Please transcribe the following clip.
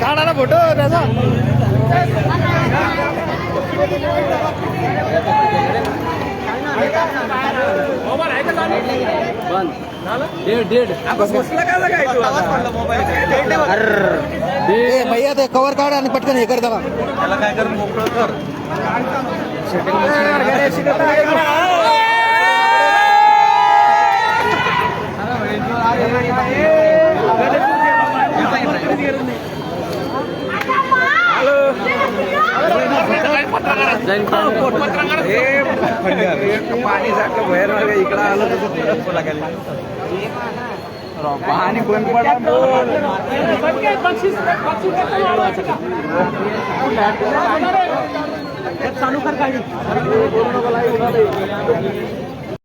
काढा ना फोटो त्याचा? भैया ते कवर काढ आणि पटकन हे कर दवा त्याला काय कर मोकळं कर. पाणी सारखं बाहेर इकडं आलं तसं पाणी कोण पडला चालू कर गाडी